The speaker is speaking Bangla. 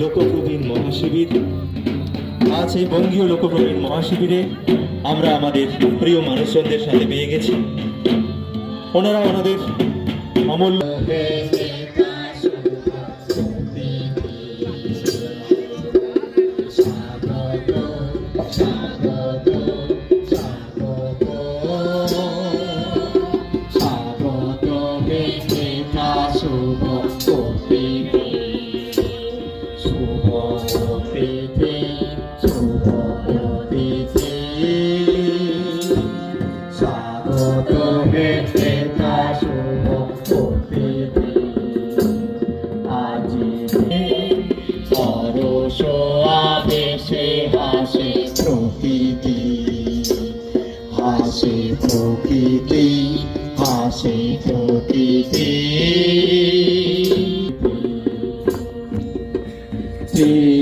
লোকপ্রবীণ মহাশিবির আজ এই বঙ্গীয় লোকপ্রবীণ মহাশিবিরে আমরা আমাদের প্রিয় মানুষজনদের সাথে পেয়ে গেছি ওনারা ওনাদের অমূল্য স্বাগত অতিথি শুভ অতিথি স্বাগত বেহেতা শুভ অতিথি আজি পরশ আবেশে হাসে প্রকৃতি হাসে প্রকৃতি হাসে প্রকৃতি